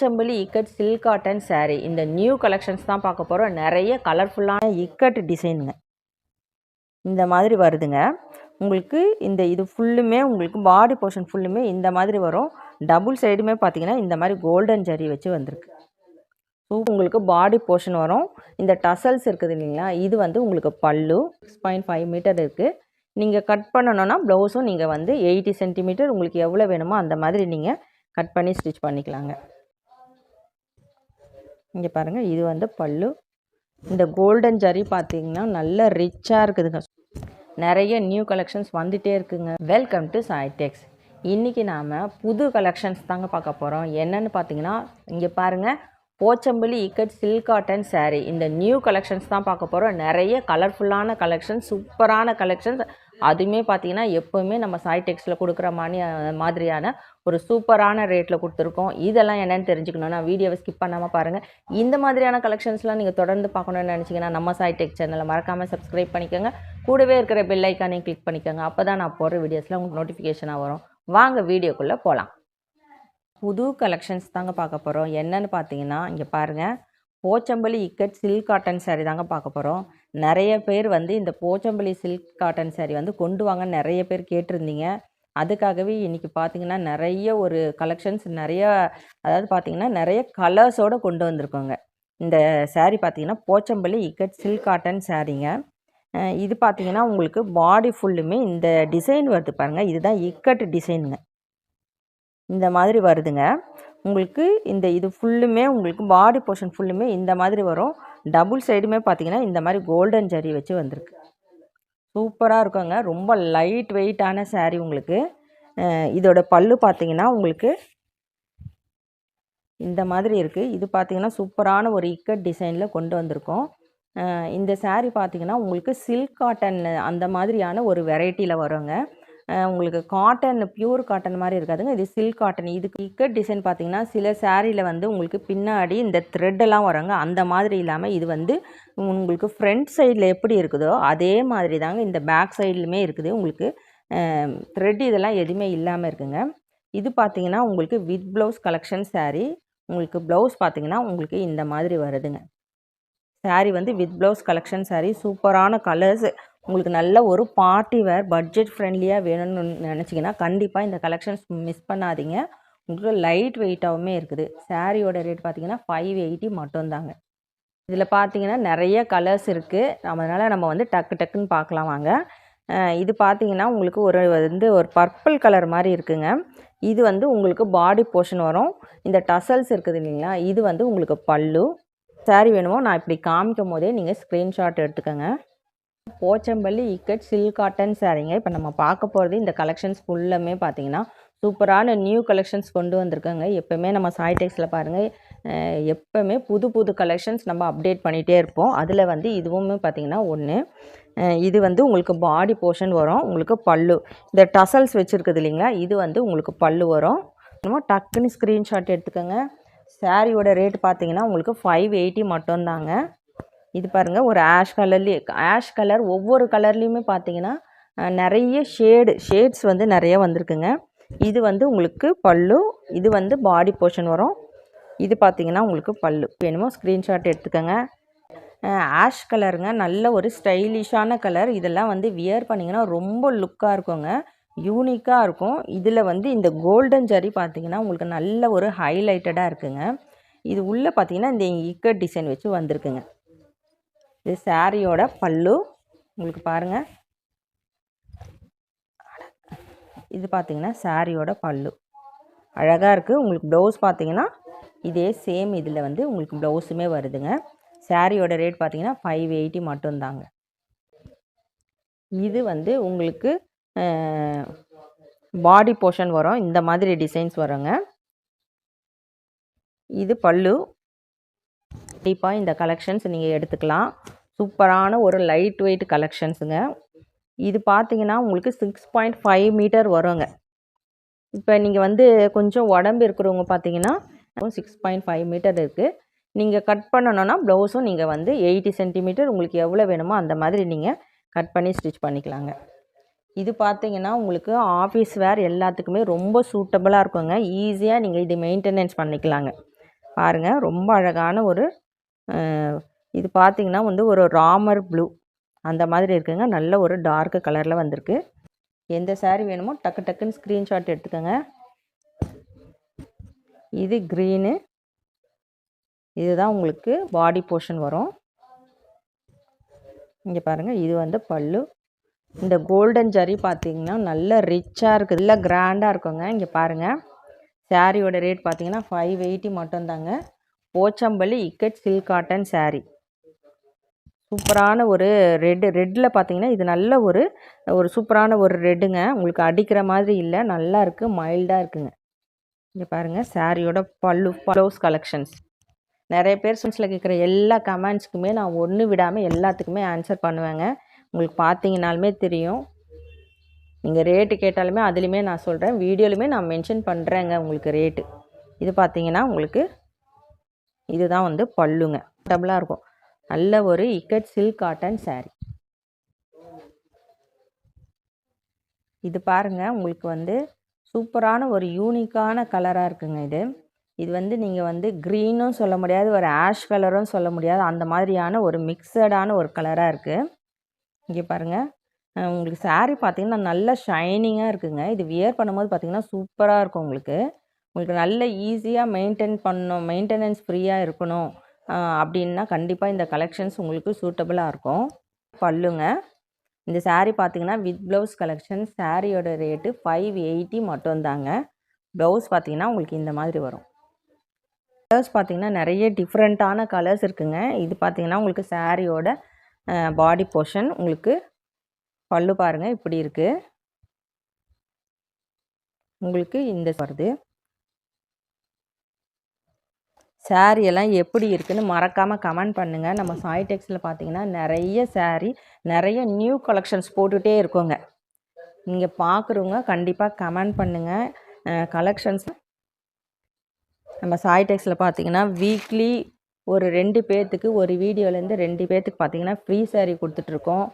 செம்பலி ikat silk cotton saree. இந்த new collections தான் பார்க்க போகிறோம் நிறைய கலர்ஃபுல்லான இக்கட் டிசைனுங்க இந்த மாதிரி வருதுங்க. உங்களுக்கு இந்த இது ஃபுல்லுமே உங்களுக்கு பாடி போர்ஷன் ஃபுல்லுமே இந்த மாதிரி வரும். டபுள் சைடுமே பார்த்தீங்கன்னா இந்த மாதிரி கோல்டன் ஜரி வச்சு வந்திருக்கு. ஸோ உங்களுக்கு பாடி போர்ஷன் வரும். இந்த டசல்ஸ் இருக்குது இல்லைங்களா? இது வந்து உங்களுக்கு பல்லு சிக்ஸ் பாயிண்ட் ஃபைவ் மீட்டர் இருக்குது நீங்கள் கட் பண்ணணுன்னா ப்ளவுஸும் நீங்கள் வந்து எயிட்டி சென்டிமீட்டர் உங்களுக்கு எவ்வளோ வேணுமோ அந்த மாதிரி நீங்கள் கட் பண்ணி ஸ்டிச் பண்ணிக்கலாங்க. இங்கே பாருங்கள் இது வந்து பல்லு. இந்த கோல்டன் ஜரி பார்த்தீங்கன்னா நல்ல ரிச்சாக இருக்குதுங்க. நிறைய நியூ கலெக்ஷன்ஸ் வந்துகிட்டே இருக்குங்க. வெல்கம் டு சாய்டெக்ஸ் இன்றைக்கி நாம் புது கலெக்ஷன்ஸ் தாங்க பார்க்க போகிறோம் என்னென்னு பார்த்தீங்கன்னா இங்கே பாருங்கள் போச்சம்பள்ளி இக்கட் சில்க் காட்டன் சாரீ இந்த நியூ கலெக்ஷன்ஸ் தான் பார்க்க போகிறோம் நிறைய கலர்ஃபுல்லான கலெக்ஷன்ஸ் சூப்பரான கலெக்ஷன்ஸ் அதுவுமே பார்த்தீங்கன்னா எப்போவுமே நம்ம சாய்டெக்ஸில் கொடுக்குற மாதிரி மாதிரியான ஒரு சூப்பரான ரேட்டில் கொடுத்துருக்கோம். இதெல்லாம் என்னென்னு தெரிஞ்சுக்கணுன்னா வீடியோவை ஸ்கிப் பண்ணாமல் பாருங்கள் இந்த மாதிரியான கலெக்ஷன்ஸ்லாம் நீங்கள் தொடர்ந்து பார்க்கணுன்னு நினச்சிங்கன்னா நம்ம சாய்டெக் சேனலை மறக்காமல் சப்ஸ்கிரைப் பண்ணிக்கோங்க. கூடவே இருக்கிற பெல் ஐக்கானையும் கிளிக் பண்ணிக்கோங்க. அப்போ தான் நான் போடுற வீடியோஸில் உங்களுக்கு நோட்டிஃபிகேஷனாக வரும். வாங்க வீடியோக்குள்ளே போகலாம் புது கலெக்ஷன்ஸ் தாங்க பார்க்க போகிறோம் என்னன்னு பார்த்தீங்கன்னா இங்கே பாருங்கள் போச்சம்பள்ளி இக்கட் சில்க் காட்டன் சாரீ தாங்க பார்க்க போகிறோம் நிறைய பேர் வந்து இந்த போச்சம்பள்ளி சில்க் காட்டன் சேரீ வந்து கொண்டு வாங்க நிறைய பேர் கேட்டிருந்தீங்க. அதுக்காகவே இன்றைக்கி பார்த்தீங்கன்னா நிறைய ஒரு கலெக்ஷன்ஸ் நிறைய அதாவது பார்த்தீங்கன்னா நிறைய கலர்ஸோடு கொண்டு வந்திருக்கோங்க. இந்த சாரீ பார்த்தீங்கன்னா போச்சம்பள்ளி இக்கட் சில்க் காட்டன் சாரீங்க இது பார்த்தீங்கன்னா உங்களுக்கு பாடி ஃபுல்லுமே இந்த டிசைன் வருது பாருங்கள் இதுதான் இக்கட் டிசைனுங்க இந்த மாதிரி வருதுங்க. உங்களுக்கு இந்த இது ஃபுல்லுமே உங்களுக்கு பாடி போர்ஷன் ஃபுல்லுமே இந்த மாதிரி வரும். டபுள் சைடுமே பார்த்தீங்கன்னா இந்த மாதிரி கோல்டன் ஜரி வச்சு வந்திருக்கு. சூப்பராக இருக்குங்க. ரொம்ப லைட் வெயிட்டான சாரீ உங்களுக்கு. இதோட பல்லு பார்த்தீங்கன்னா உங்களுக்கு இந்த மாதிரி இருக்குது இது பார்த்திங்கன்னா சூப்பரான ஒரு இக்கட் டிசைனில் கொண்டு வந்திருக்கோம். இந்த சாரீ பார்த்தீங்கன்னா உங்களுக்கு சில்க் காட்டன் அந்த மாதிரியான ஒரு வெரைட்டியில் வருங்க. உங்களுக்கு காட்டன் பியூர் காட்டன் மாதிரி இருக்காதுங்க. இது சில்க் காட்டன் இதுக்கு இக்கட் டிசைன் பார்த்தீங்கன்னா சில சாரியில் வந்து உங்களுக்கு பின்னாடி இந்த த்ரெட்டெல்லாம் வருங்க. அந்த மாதிரி இல்லாமல் இது வந்து உங்களுக்கு ஃப்ரண்ட் சைடில் எப்படி இருக்குதோ அதே மாதிரி தாங்க இந்த பேக் சைட்லையுமே இருக்குது. உங்களுக்கு த்ரெட் இதெல்லாம் எதுவுமே இல்லாமல் இருக்குங்க. இது பார்த்தீங்கன்னா உங்களுக்கு வித் ப்ளவுஸ் கலெக்ஷன் saree. உங்களுக்கு ப்ளவுஸ் பார்த்தீங்கன்னா உங்களுக்கு இந்த மாதிரி வருதுங்க. Saree வந்து வித் ப்ளவுஸ் கலெக்ஷன் saree. சூப்பரான கலர்ஸ் உங்களுக்கு நல்ல ஒரு பார்ட்டி வேர் பட்ஜெட் ஃப்ரெண்ட்லியாக வேணும்னு நினச்சிங்கன்னா கண்டிப்பாக இந்த கலெக்ஷன்ஸ் மிஸ் பண்ணாதீங்க. உங்களுக்கு லைட் வெயிட்டாகவுமே இருக்குது. சாரியோட ரேட் பார்த்தீங்கன்னா ஃபைவ் எயிட்டி மட்டும்தாங்க. இதில் பார்த்தீங்கன்னா நிறைய கலர்ஸ் இருக்குது அதனால் நம்ம வந்து டக்கு டக்குன்னு பார்க்கலாம் வாங்க. இது பார்த்தீங்கன்னா உங்களுக்கு ஒரு வந்து ஒரு பர்பிள் கலர் மாதிரி இருக்குங்க. இது வந்து உங்களுக்கு பாடி போர்ஷன் வரும். இந்த டசல்ஸ் இருக்குது இல்லைங்களா இது வந்து உங்களுக்கு பல்லு. சாரி வேணுமோ நான் இப்படி காமிக்கும் போதே நீங்கள் ஸ்க்ரீன்ஷாட் எடுத்துக்கோங்க. போச்சம்பள்ளி இக்கட் சில்க் காட்டன் சாரீங்க இப்போ நம்ம பார்க்க போகிறது இந்த கலெக்ஷன்ஸ் ஃபுல்லுமே பார்த்தீங்கன்னா சூப்பரான நியூ கலெக்ஷன்ஸ் கொண்டு வந்திருக்காங்க. எப்போவுமே நம்ம சாய்டெக்ஸில் பாருங்கள் எப்போவுமே புது புது கலெக்ஷன்ஸ் நம்ம அப்டேட் பண்ணிகிட்டே இருப்போம். அதில் வந்து இதுவுமே பார்த்தீங்கன்னா ஒன்று இது வந்து உங்களுக்கு பாடி போர்ஷன் வரும். உங்களுக்கு பல்லு இந்த டசல்ஸ் வச்சுருக்குது இல்லைங்களா? இது வந்து உங்களுக்கு பல்லு வரும். நம்ம டக்குன்னு ஸ்க்ரீன்ஷாட் எடுத்துக்கோங்க. சாரியோட ரேட் பார்த்தீங்கன்னா உங்களுக்கு ஃபைவ் எயிட்டி மட்டும்தாங்க. இது பாருங்கள் ஒரு ஆஷ் கலர்லேயே ஆஷ் கலர் ஒவ்வொரு கலர்லேயுமே பார்த்தீங்கன்னா நிறைய ஷேடு ஷேட்ஸ் வந்து நிறைய வந்திருக்குங்க. இது வந்து உங்களுக்கு பல்லு இது வந்து பாடி போர்ஷன் வரும். இது பார்த்தீங்கன்னா உங்களுக்கு பல்லு. வேணுமோ ஸ்க்ரீன்ஷாட் எடுத்துக்கோங்க. ஆஷ் கலருங்க நல்ல ஒரு ஸ்டைலிஷான கலர் இதெல்லாம் வந்து வியர் பண்ணிங்கன்னா ரொம்ப லுக்காக இருக்குங்க. யூனிக்காக இருக்கும். இதில் வந்து இந்த கோல்டன் ஜரி பார்த்தீங்கன்னா உங்களுக்கு நல்ல ஒரு ஹைலைட்டடாக இருக்குங்க. இது உள்ளே பார்த்தீங்கன்னா இந்த இக்கட் டிசைன் வச்சு வந்திருக்குங்க. இது சாரியோட பல்லு. உங்களுக்கு பாருங்கள் இது பார்த்தீங்கன்னா சாரியோட பல்லு. அழகாக இருக்குது உங்களுக்கு ப்ளவுஸ் பார்த்தீங்கன்னா இதே சேம் இதில் வந்து உங்களுக்கு ப்ளவுஸுமே வருதுங்க. சாரியோட ரேட் பார்த்தீங்கன்னா ஃபைவ் எயிட்டி மட்டும்தாங்க. இது வந்து உங்களுக்கு பாடி போர்ஷன் வரும். இந்த மாதிரி டிசைன்ஸ் வருங்க. இது பல்லு. கண்டிப்பாக இந்த கலெக்ஷன்ஸ் நீங்கள் எடுத்துக்கலாம். சூப்பரான ஒரு லைட் வெயிட் கலெக்ஷன்ஸுங்க. இது பார்த்தீங்கன்னா உங்களுக்கு சிக்ஸ் பாயிண்ட் ஃபைவ் மீட்டர் வருங்க. இப்போ நீங்கள் வந்து கொஞ்சம் உடம்பு இருக்கிறவங்க பார்த்தீங்கன்னா சிக்ஸ் பாயிண்ட் ஃபைவ் மீட்டர் இருக்குது நீங்கள் கட் பண்ணணுன்னா ப்ளவுஸும் நீங்கள் வந்து எயிட்டி சென்டிமீட்டர் உங்களுக்கு எவ்வளோ வேணுமோ அந்த மாதிரி நீங்கள் கட் பண்ணி ஸ்டிச் பண்ணிக்கலாங்க. இது பார்த்தீங்கன்னா உங்களுக்கு ஆஃபீஸ் வேர் எல்லாத்துக்குமே ரொம்ப சூட்டபுளாக இருக்குங்க. ஈஸியாக நீங்கள் இது மெயின்டெனன்ஸ் பண்ணிக்கலாங்க. பாருங்கள் ரொம்ப அழகான ஒரு இது பார்த்தீங்கன்னா வந்து ஒரு ராமர் ப்ளூ. அந்த மாதிரி இருக்குங்க. நல்ல ஒரு டார்க்கு கலரில் வந்திருக்கு. எந்த saree வேணுமோ டக்கு டக்குன்னு ஸ்க்ரீன்ஷாட் எடுத்துக்கோங்க. இது க்ரீனு இதுதான் உங்களுக்கு பாடி போர்ஷன் வரும். இங்கே பாருங்கள் இது வந்து பல்லு. இந்த கோல்டன் ஜரி பார்த்தீங்கன்னா நல்ல ரிச்சாக இருக்குது. இல்லை கிராண்டாக இருக்குங்க. இங்கே பாருங்கள் சாரியோட ரேட் பார்த்தீங்கன்னா ஃபைவ் எயிட்டி மட்டும்தாங்க. போச்சம்பள்ளி இக்கட் சில்க் காட்டன் சாரீ சூப்பரான ஒரு ரெட்டு ரெட்டில் பார்த்தீங்கன்னா இது நல்ல ஒரு ஒரு சூப்பரான ஒரு ரெட்டுங்க. உங்களுக்கு அடிக்கிற மாதிரி இல்லை. நல்லா இருக்குது மைல்டாக இருக்குங்க. இங்கே பாருங்கள் சாரியோட பல்லு ப்ளவுஸ் கலெக்ஷன்ஸ் நிறைய பேர் சொன்ஸில் கேட்குற எல்லா கமெண்ட்ஸ்க்குமே நான் ஒன்று விடாமல் எல்லாத்துக்குமே ஆன்சர் பண்ணுவேங்க. உங்களுக்கு பார்த்தீங்கனாலுமே தெரியும். நீங்கள் ரேட்டு கேட்டாலுமே அதுலேயுமே நான் சொல்கிறேன் வீடியோலையுமே நான் மென்ஷன் பண்ணுறேங்க உங்களுக்கு ரேட்டு இது பார்த்தீங்கன்னா உங்களுக்கு இதுதான் வந்து பல்லுங்க. டபுளாக இருக்கும். நல்ல ஒரு இக்கட் சில்க் காட்டன் saree. இது பாருங்க உங்களுக்கு வந்து சூப்பரான ஒரு யூனிக்கான கலராக இருக்குங்க இது. இது வந்து நீங்கள் வந்து க்ரீனும் சொல்ல முடியாது ஒரு ஆஷ் கலரும் சொல்ல முடியாது. அந்த மாதிரியான ஒரு மிக்சடான ஒரு கலராக இருக்குது இங்கே பாருங்கள் உங்களுக்கு சாரீ பார்த்தீங்கன்னா நல்ல ஷைனிங்காக இருக்குங்க. இது வியர் பண்ணும்போது பார்த்தீங்கன்னா சூப்பராக இருக்கும் உங்களுக்கு. உங்களுக்கு நல்ல ஈஸியாக மெயின்டைன் பண்ணணும் மெயின்டெனன்ஸ் ஃப்ரீயாக இருக்கணும். அப்படின்னா கண்டிப்பாக இந்த கலெக்ஷன்ஸ் உங்களுக்கு சூட்டபுளாக இருக்கும். பல்லுங்க. இந்த சாரீ பார்த்தீங்கன்னா வித் ப்ளவுஸ் கலெக்ஷன் சாரியோட ரேட்டு ஃபைவ் எயிட்டி மட்டும்தாங்க. ப்ளவுஸ் பார்த்தீங்கன்னா உங்களுக்கு இந்த மாதிரி வரும். கலர்ஸ் பார்த்தீங்கன்னா நிறைய டிஃப்ரெண்ட்டான கலர்ஸ் இருக்குங்க. இது பார்த்தீங்கன்னா உங்களுக்கு சாரியோட பாடி போர்ஷன் உங்களுக்கு பல்லு பாருங்கள் இப்படி இருக்குது உங்களுக்கு இந்த வருது. Saree எல்லாம் எப்படி இருக்குதுன்னு மறக்காமல் கமெண்ட் பண்ணுங்கள் நம்ம சாய் டெக்ஸில் பார்த்தீங்கன்னா நிறைய saree நிறைய நியூ கலெக்ஷன்ஸ் போட்டுகிட்டே இருக்கோங்க. நீங்கள் பார்க்குறவங்க கண்டிப்பாக கமெண்ட் பண்ணுங்கள் கலெக்ஷன்ஸ் நம்ம சாய் டெக்ஸில் பார்த்தீங்கன்னா வீக்லி ஒரு ரெண்டு பேர்த்துக்கு ஒரு வீடியோலேருந்து ரெண்டு பேர்த்துக்கு பார்த்தீங்கன்னா ஃப்ரீ saree கொடுத்துட்ருக்கோம்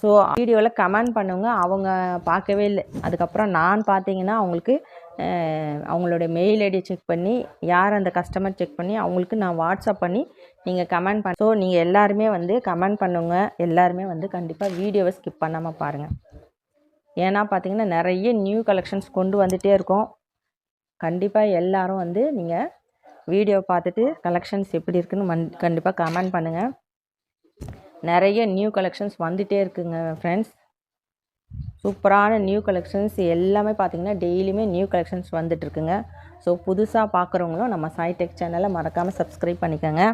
ஸோ வீடியோவில் கமெண்ட் பண்ணுங்க அவங்க பார்க்கவே இல்லை. அதுக்கப்புறம் நான் பார்த்தீங்கன்னா அவங்களுக்கு அவங்களுடைய அவங்களோட மெயில் ஐடி செக் பண்ணி யார் அந்த கஸ்டமர் செக் பண்ணி அவங்களுக்கு நான் வாட்ஸ்அப் பண்ணி நீங்கள் கமெண்ட் பண்ண ஸோ நீங்கள் எல்லாருமே வந்து கமெண்ட் பண்ணுங்க. எல்லாருமே வந்து கண்டிப்பாக வீடியோவை ஸ்கிப் பண்ணாமல் பாருங்கள் ஏன்னா பார்த்தீங்கன்னா நிறைய நியூ கலெக்ஷன்ஸ் கொண்டு வந்துகிட்டே இருக்கோம். கண்டிப்பாக எல்லாரும் வந்து நீங்கள் வீடியோ பார்த்துட்டு கலெக்ஷன்ஸ் எப்படி இருக்குன்னு மன் கண்டிப்பாக கமெண்ட் பண்ணுங்கள் நிறைய நியூ கலெக்ஷன்ஸ் வந்துகிட்டே இருக்குங்க ஃப்ரெண்ட்ஸ் சூப்பரான நியூ கலெக்ஷன்ஸ் எல்லாமே பார்த்தீங்கன்னா டெய்லியுமே நியூ கலெக்ஷன்ஸ் வந்துட்டுருக்குங்க. ஸோ புதுசாக பார்க்குறவங்களும் நம்ம சாய்டெக் சேனலை மறக்காமல் சப்ஸ்கிரைப் பண்ணிக்கோங்க.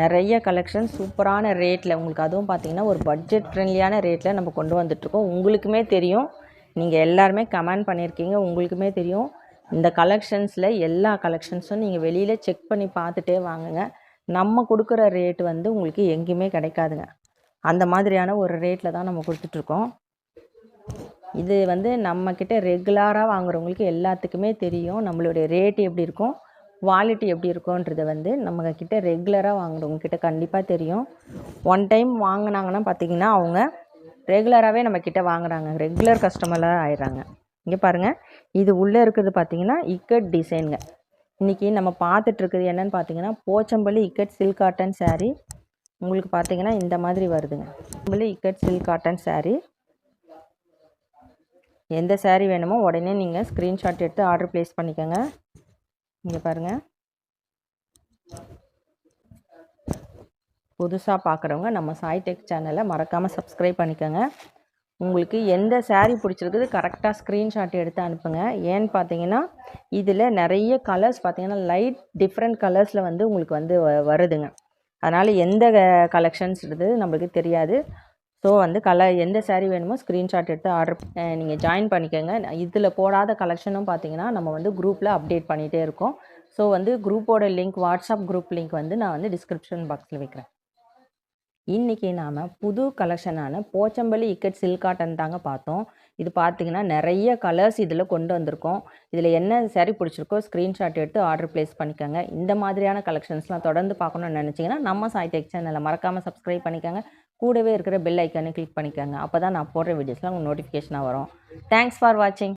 நிறைய கலெக்ஷன் சூப்பரான ரேட்டில் உங்களுக்கு அதுவும் பார்த்தீங்கன்னா ஒரு பட்ஜெட் ஃப்ரெண்ட்லியான ரேட்டில் நம்ம கொண்டு வந்துட்ருக்கோம் உங்களுக்குமே தெரியும். நீங்கள் எல்லாருமே கமெண்ட் பண்ணியிருக்கீங்க. உங்களுக்குமே தெரியும். இந்த கலெக்ஷன்ஸில் எல்லா கலெக்ஷன்ஸும் நீங்கள் வெளியில் செக் பண்ணி பார்த்துட்டே வாங்குங்க. நம்ம கொடுக்குற ரேட் வந்து உங்களுக்கு எங்கேயுமே கிடைக்காதுங்க. அந்த மாதிரியான ஒரு ரேட்டில் தான் நம்ம கொடுத்துட்ருக்கோம் இது வந்து நம்மக்கிட்ட ரெகுலராக வாங்குறவங்களுக்கு எல்லாத்துக்குமே தெரியும். நம்மளுடைய ரேட் எப்படி இருக்கும்? குவாலிட்டி எப்படி இருக்கும்ன்றதை வந்து நம்ம ரெகுலராக வாங்குறவங்கக்கிட்ட கண்டிப்பாக தெரியும். ஒன் டைம் வாங்கினாங்கன்னா பார்த்தீங்கன்னா அவங்க ரெகுலராகவே நம்ம வாங்குறாங்க. ரெகுலர் கஸ்டமராக ஆயிடுறாங்க. இங்கே பாருங்கள் இது உள்ளே இருக்கிறது பார்த்தீங்கன்னா இக்கட் டிசைனுங்க இன்றைக்கி நம்ம பார்த்துட்டு இருக்குது என்னன்னு பார்த்தீங்கன்னா போச்சம்பள்ளி இக்கட் சில்க் காட்டன் சாரீ உங்களுக்கு பார்த்தீங்கன்னா இந்த மாதிரி வருதுங்க. போச்சம்பள்ளி இக்கட் சில்க் காட்டன் சாரீ எந்த சேரீ வேணுமோ உடனே நீங்கள் ஸ்க்ரீன்ஷாட் எடுத்து ஆர்டர் ப்ளேஸ் பண்ணிக்கோங்க. இங்கே பாருங்கள் புதுசாக பார்க்குறவங்க நம்ம சாய் டெக் சேனலை மறக்காமல் சப்ஸ்கிரைப் பண்ணிக்கோங்க. உங்களுக்கு எந்த சேரீ பிடிச்சிருக்குது கரெக்டாக ஸ்க்ரீன்ஷாட் எடுத்து அனுப்புங்க. ஏன்னு பார்த்தீங்கன்னா இதில் நிறைய கலர்ஸ் பார்த்தீங்கன்னா லைட் டிஃப்ரெண்ட் கலர்ஸில் வந்து உங்களுக்கு வந்து வ- வருதுங்க. அதனால் எந்த கலெக்ஷன்ஸ்ன்றது நம்மளுக்கு தெரியாது. ஸோ வந்து கலர் எந்த சேரீ வேணுமோ ஸ்க்ரீன்ஷாட் எடுத்து ஆர்டர் நீங்கள் ஜாயின் பண்ணிக்கோங்க. இதில் போடாத கலெக்ஷனும் பார்த்தீங்கன்னா நம்ம வந்து குரூப்பில் அப்டேட் பண்ணிகிட்டே இருக்கோம். ஸோ வந்து குரூப்போட லிங்க் வாட்ஸ்அப் குரூப் லிங்க் வந்து நான் வந்து டிஸ்கிரிப்ஷன் பாக்ஸில் வைக்கிறேன். இன்றைக்கி நாம் புது கலெக்ஷனான போச்சம்பள்ளி இக்கட் சில்க் காட்டன் தாங்க பார்த்தோம். இது பார்த்தீங்கன்னா நிறைய கலர்ஸ் இதில் கொண்டு வந்திருக்கோம். இதில் என்ன saree பிடிச்சிருக்கோ ஸ்க்ரீன்ஷாட் எடுத்து ஆர்டர் ப்ளேஸ் பண்ணிக்கோங்க. இந்த மாதிரியான கலெக்ஷன்ஸ்லாம் தொடர்ந்து பார்க்கணும்னு நினச்சிங்கன்னா நம்ம சாய் டெக் சேனலை மறக்காமல் சப்ஸ்கிரைப் பண்ணிக்கோங்க. கூடவே இருக்கிற பெல் ஐக்கானை கிளிக் பண்ணிக்கோங்க. அப்போ தான் நான் போடுற வீடியோஸ்லாம் உங்களுக்கு நோட்டிஃபிகேஷனாக வரும். தேங்க்ஸ் ஃபார் வாட்சிங்